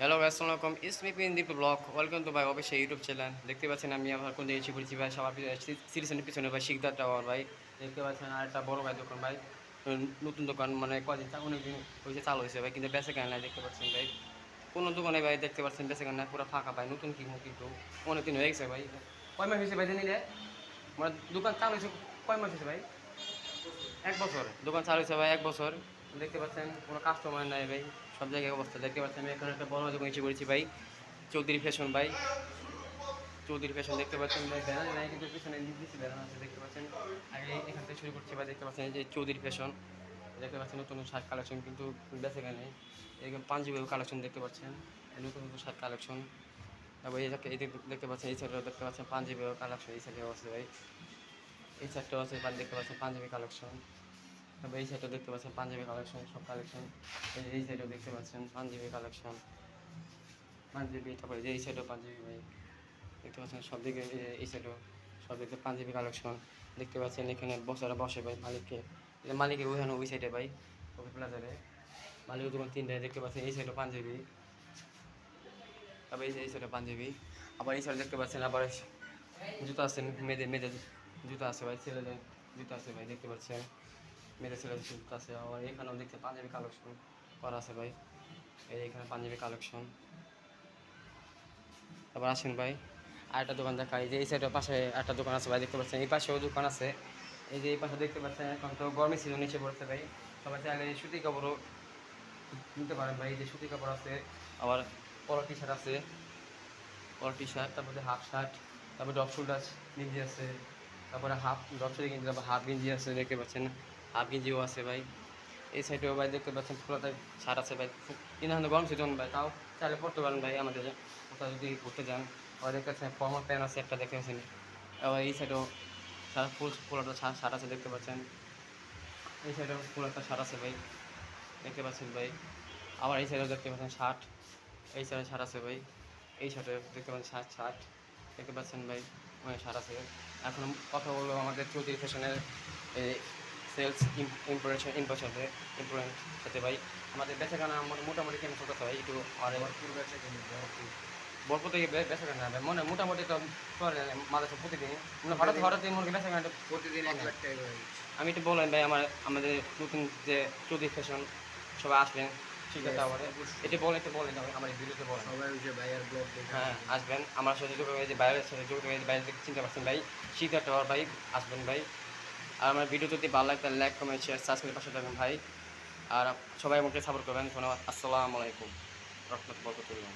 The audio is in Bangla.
হ্যালো আসসালামু আলাইকুম ইসমি পিন দীপ ব্লগ ওয়েলকাম টু ভাই অবশ্যই ইউটিউব চ্যানেল দেখতে পাচ্ছেন আমি আবার কোন এসে পড়েছি ভাই সবার সিরিজের পিছনে ভাই শিকদার টাওয়ার ভাই দেখতে পাচ্ছেন আর একটা বড় ভাই দোকান ভাই নতুন দোকান মানে কদিন অনেক দিন হয়েছে চালু হয়েছে ভাই কিন্তু বেঁচে কেন দেখতে পাচ্ছেন ভাই কোনো দোকানে ভাই দেখতে পাচ্ছেন বেঁচে কেন পুরো ফাঁকা ভাই নতুন কি কিন্তু অনেক দিন হয়ে গেছে ভাই কয় মাস হয়েছে ভাই জানিলে মানে দোকান চালু হয়েছে কয় মাস হয়েছে ভাই এক বছর দোকান চালু হয়েছে ভাই এক বছর দেখতে পাচ্ছেন, কোনো কাস্টমার নাই ভাই, সব জায়গায় অবস্থা। দেখতে পাচ্ছেন, আমি এখানে একটা বড় দোকান করেছি ভাই, চৌধুরী ফ্যাশন ভাই। চৌধুরী ফ্যাশন দেখতে পাচ্ছেন, ভাই ব্যানার নাই, কিন্তু পিছনে ব্যানার আছে, দেখতে পাচ্ছেন। আগে এখান থেকে শুরু করছি ভাই, দেখতে পাচ্ছেন যে চৌধুরী ফ্যাশন দেখতে পাচ্ছেন, নতুন শার্ট কালেকশন কিন্তু বেঁচে গেলে। এরকম পাঞ্জাবি কালেকশন দেখতে পাচ্ছেন নতুন নতুন শার্ট কালেকশন তারপর এই দেখতে পাচ্ছেন, এই সাইডেও দেখতে পাচ্ছেন, পাঞ্জাবি কালেকশন এই সাইডেও আছে ভাই। এই সাইডটাও আছে দেখতে পাচ্ছেন, পাঞ্জাবি কালেকশন এই সাইডেও দেখতে পাচ্ছেন, পাঞ্জাবি কালেকশন সব কালেকশন এই সাইডেও দেখতে পাচ্ছেন, পাঞ্জাবি কালেকশন পাঞ্জাবি, তারপরে যে এই সাইডেও পাঞ্জাবি ভাই, দেখতে পাচ্ছেন সব দিকে এই সাইডেও সব দিকে পাঞ্জাবি কালেকশন দেখতে পাচ্ছেন এখানে বসারা বসে ভাই মালিককে। মালিকের ওইখানে ওই সাইডে ভাই কপি প্লাজারে মালিকের দোকান তিনটায় দেখতে পাচ্ছেন, এই সাইডেও পাঞ্জাবি। তারপর এই এই সাইডে পাঞ্জাবি। আবার এই সাইডে দেখতে পাচ্ছেন, আবার জুতো আছে, মেয়েদের মেয়েদের জুতো আছে ভাই, ছেলেদের জুতো আছে ভাই, দেখতে পাচ্ছেন। ছেলেদের জুতো আছে আবার এখানেও দেখতে পাঞ্জাবি কালেকশন করা আছে ভাই। এই এখানে পাঞ্জাবি কালেকশন। তারপর আসেন ভাই আর একটা দোকান দেখা এই যে এই সাইডের পাশে একটা দোকান আছে ভাই, দেখতে পাচ্ছেন। এই পাশেও দোকান আছে। এই যে এই পাশে দেখতে পাচ্ছেন, এখন তো গরমের সিজন এসে পড়ছে ভাই। সবাই চাইলে সুতি কাপড়ও নিতে পারেন ভাই। এই যে সুতি কাপড় আছে, আবার পলো টি শার্ট আছে। পলো টি শার্ট তারপরে হাফ শার্ট তারপরে ডপ শোল্ডার গেঞ্জি আছে। তারপরে হাফ ডপ শোল্ডার গেঞ্জি, তারপর হাফ গেঞ্জি আছে, দেখতে পাচ্ছেন। হাফ গেঞ্জিও আছে ভাই। এই সাইডেও ভাই দেখতে পাচ্ছেন, ফুলাতে শার্ট আছে ভাই। কিন্তু গরম সিজন ভাই, তাও চাইলে পড়তে পারেন ভাই আমাদের কোথাও যদি ঘুরতে যান আবার দেখতে পাচ্ছেন ফর্মাল প্যান্ট আছে একটা, দেখতে পাচ্ছেন। আবার এই সাইডেও সারা ফুল ফুলাটা শার্ট আছে, দেখতে পাচ্ছেন। এই সাইডেও ফুল একটা আছে ভাই। দেখতে পাচ্ছেন ভাই। আবার এই সাইডেও দেখতে পাচ্ছেন শার্ট এই সাইডে শার্ট আছে ভাই। এই সাইডে দেখতে পাচ্ছেন শার্ট শার্ট দেখতে পাচ্ছেন ভাই। অনেক শার্ট আছে এখন কথা বলব আমাদের চৌধুরী ফ্যাশনের সেলস ইম্পোরেশন ইম্পোর সাথে হতে ভাই। আমাদের বেচা কেনা আমার মোটামুটি কেন ছোটো হয় একটু আর ভরপুর থেকে বে- বেচা হবে। মনে মোটামুটি তো মাদার প্রতিদিন মানে হঠাৎ হঠাৎ মনে বেচা কেনা প্রতিদিন এক লাখ টাকা আমি একটু বললেন ভাই আমার আমাদের নতুন যে চৌধুরী ফ্যাশন সবাই আসবেন। ঠিক আছে আবার এটা বলে একটু বলেন আমার ভিডিওতে বলেন। সবাই ওই যে ভাইয়ার ব্লগ হ্যাঁ আসবেন। আমার সাথে যোগাযোগ হয়েছে বাইরের সাথে যোগাযোগ হয়েছে বাইরে থেকে চিনতে পারছেন ভাই শীতের টাওয়ার ভাই আসবেন ভাই। আর আমার ভিডিও যদি ভালো লাগে তাহলে লাইক কমেন্ট শেয়ার সাবস্ক্রাইব পাশে থাকবেন ভাই। আর সবাই আমাকে সাপোর্ট করবেন। ধন্যবাদ। আসসালামু আলাইকুম। বরকতুল্লাহ